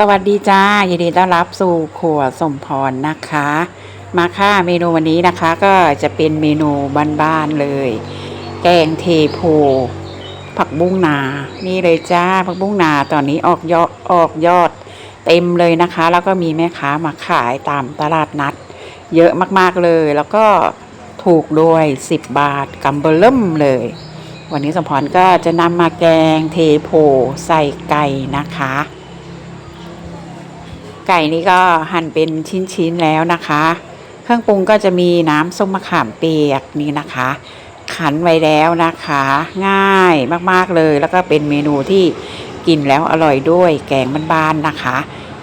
สวัสดีจ้ายินดีต้อนรับสู่ครัวสมพรนะคะ มาค่ะเมนูวันนี้นะคะก็จะเป็นเมนูบ้านๆเลย แกงเทโพผักบุ้งนา นี่เลยจ้าผักบุ้งนาตอนนี้ออกยอดออกยอดเต็มเลยนะคะ แล้วก็มีแม่ค้ามาขายตามตลาดนัด เยอะมากๆเลย แล้วก็ถูกด้วย 10 บาทกำเบอร์เริ่มเลย วันนี้สมพรก็จะนำมาแกงเทโพใส่ไก่นะคะ ไก่นี่ก็หั่นเป็นชิ้นๆแล้วนะคะ เครื่องปรุงก็จะมีน้ำส้มมะขามเปียกนี่นะคะ ขันไว้แล้วนะคะ ง่ายมากๆเลย แล้วก็เป็นเมนูที่กินแล้วอร่อยด้วย แกงบ้านๆนะคะ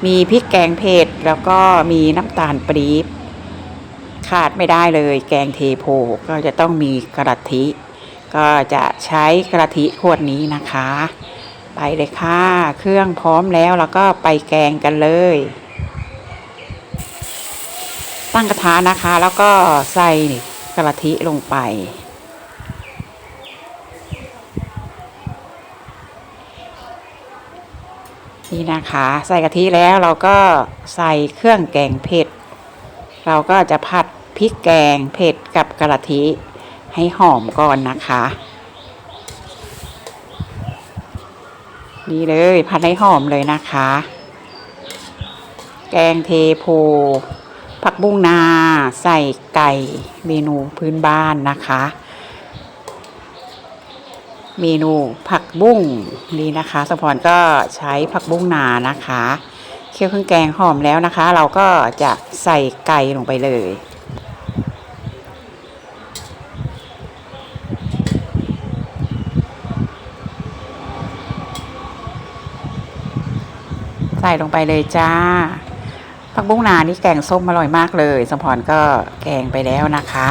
มีพริกแกงเผ็ดแล้วก็มีน้ำตาลปรี๊บขาดไม่ได้เลย แกงเทโพก็จะต้องมีกระทิ ก็จะใช้กระทิขวดนี้นะคะ ไปเลยค่ะ เครื่องพร้อมแล้วแล้วก็ไปแกงกันเลย ตั้งกระทะนะคะ แล้วก็ใส่กระทิลงไป นี่นะคะ ใส่กะทิแล้วเราก็ใส่เครื่องแกงเผ็ด เราก็จะผัดพริกแกงเผ็ดกับกระทิให้หอมก่อนนะคะ นี่เลยผัดให้หอมเลยนะคะ แกงเทโพผักบุ้งนาใส่ไก่เมนูพื้นบ้านนะคะ เมนูผักบุ้งนี่นะคะสมพรก็ใช้ผักบุ้งนานะคะเคี่ยวเครื่องแกงหอมแล้วนะคะ เราก็จะใส่ไก่ลงไปเลย ใส่ลงไปเลยจ้า ผักบุ้งนานี่แกงส้มอร่อยมากเลย สมพรก็แกงไปแล้วนะคะ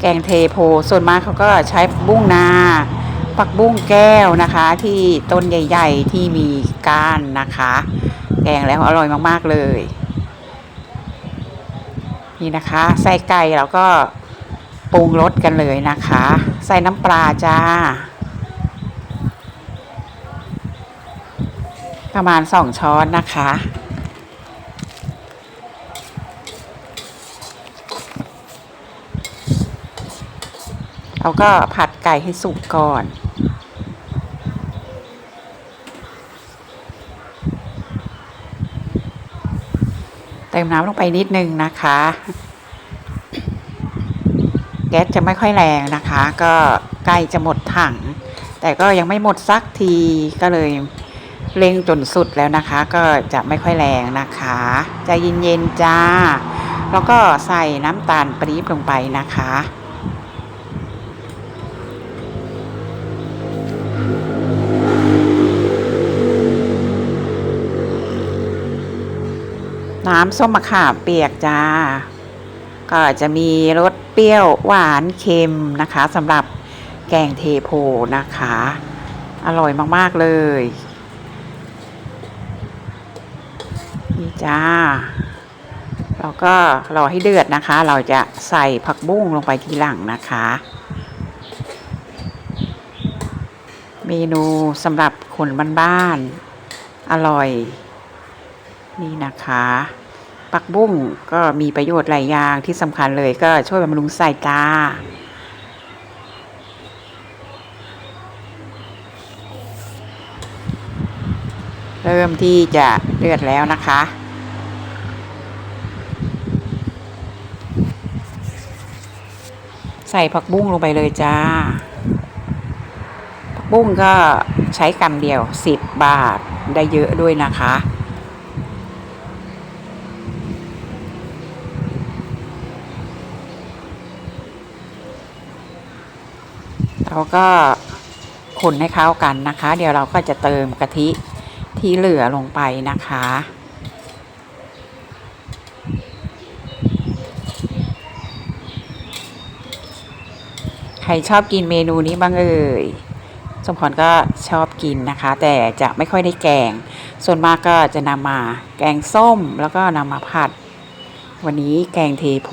แกงเทโพส่วนมากเขาก็ใช้บุ้งนาผักบุ้งแก้วนะคะ ที่ต้นใหญ่ ๆ ที่มีก้านนะคะ แกงแล้วอร่อยมากๆเลย นี่นะคะใส่ไก่แล้วก็ปรุงรสกันเลยนะคะ ใส่น้ำปลาจ้า ประมาณสองช้อนนะคะเราก็ผัดไก่ให้สุกก่อนเติมน้ำลงไปนิดนึงนะคะ แก๊สจะไม่ค่อยแรงนะคะ ก็ใกล้จะหมดถัง แต่ก็ยังไม่หมดสักทีก็เลย เร่งจนสุดแล้วนะคะ ก็จะไม่ค่อยแรงนะคะใจะเย็นๆจ้า แล้วก็ใส่น้ำตาลปรี๊บลงไปนะคะน้ำส้มมะขามเปียกจ้า ก็จะมีรสเปรี้ยวหวานเค็มนะคะสำหรับแกงเทโพนะคะ อร่อยมาก ๆ เลย จ้า เราก็รอให้เดือดนะคะ เราจะใส่ผักบุ้งลงไปทีหลังนะคะ เมนูสำหรับคนบ้านๆอร่อย นี่นะคะปักบุ้งก็มีประโยชน์หลายอย่างที่สำคัญเลยก็ช่วยบำรุงสายตาเริ่มที่จะเดือดแล้วนะคะ ใส่ผักบุ้งลงไปเลยจ้า ผักบุ้งก็ใช้กำเดียว10บาทได้เยอะด้วยนะคะ เราก็คนให้เข้ากันนะคะ เดี๋ยวเราก็จะเติมกะทิที่เหลือลงไปนะคะ ใครชอบกินเมนูนี้บ้างเอ่ยสมพรก็ชอบกินนะคะ แต่จะไม่ค่อยได้แกง ส่วนมากก็จะนำมาแกงส้มแล้วก็นำมาผัด วันนี้แกงเทโพ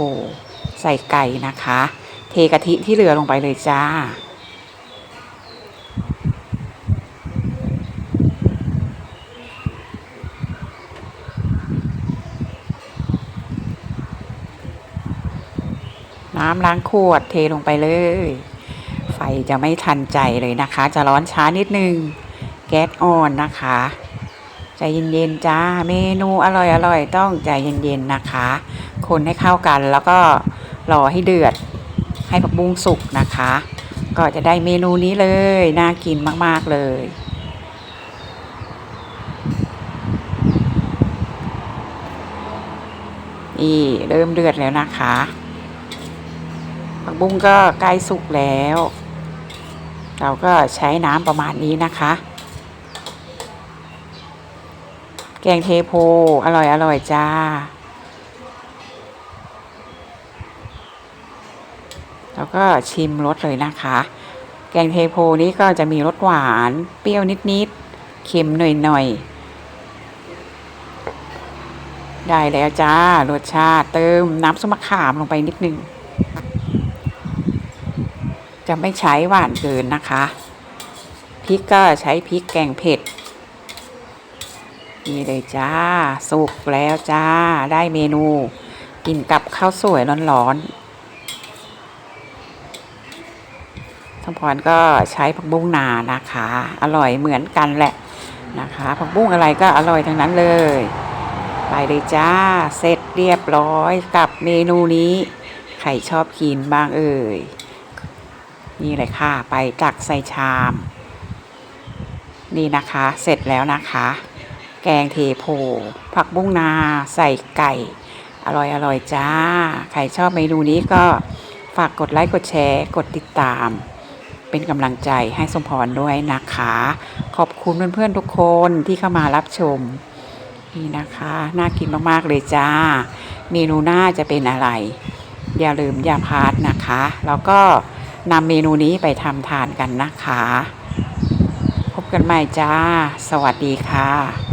ใส่ไก่นะคะ เทกะทิที่เหลือลงไปเลยจ้า น้ำล้างขวดเทลงไปเลย ไฟจะไม่ทันใจเลยนะคะ จะร้อนช้านิดนึง แก๊สอ่อนนะคะ ใจเย็นๆจ้า เมนูอร่อยๆต้องใจเย็นๆนะคะ คนให้เข้ากันแล้วก็รอให้เดือด ให้ผักบุ้งสุกนะคะ ก็จะได้เมนูนี้เลย น่ากินมากๆเลยนี่เริ่มเดือดแล้วนะคะ ผักบุ้งก็ใกล้สุกแล้ว เราก็ใช้น้ำประมาณนี้นะคะ แกงเทโพอร่อยอร่อยจ้า แล้วก็ชิมรสเลยนะคะ แกงเทโพนี้ก็จะมีรสหวาน เปรี้ยวนิดๆเค็มหน่อยๆได้แล้วจ้ารสชาติเติมน้ำส้มมะขามลงไปนิดนึง จะไม่ใช้หวานเกินนะคะพริกก็ใช้พริกแกงเผ็ดนี่เลยจ้า สุกแล้วจ้า ได้เมนู กินกับข้าวสวยร้อนๆทงพรก็ใช้ผักบุ้งนานะคะ อร่อยเหมือนกันแหละนะคะ ผักบุ้งอะไรก็อร่อยทั้งนั้นเลย ไปเลยจ้า เสร็จเรียบร้อยกับเมนูนี้ ใครชอบกินบ้างเอ่ย นี่เลยค่ะ ไปตักใส่ชาม นี่นะคะ เสร็จแล้วนะคะ แกงเทโพ ผักบุ้งนาใส่ไก่ อร่อยอร่อยจ้า ใครชอบเมนูนี้ก็ฝากกดไลค์ กดแชร์ กดติดตาม เป็นกำลังใจให้สมพรด้วยนะคะ ขอบคุณเพื่อนๆทุกคนที่เข้ามารับชม นี่นะคะ น่ากินมากๆเลยจ้า เมนูหน้าจะเป็นอะไร อย่าลืมอย่าพลาดนะคะ แล้วก็ นำเมนูนี้ไปทำทานกันนะคะ พบกันใหม่จ้า สวัสดีค่ะ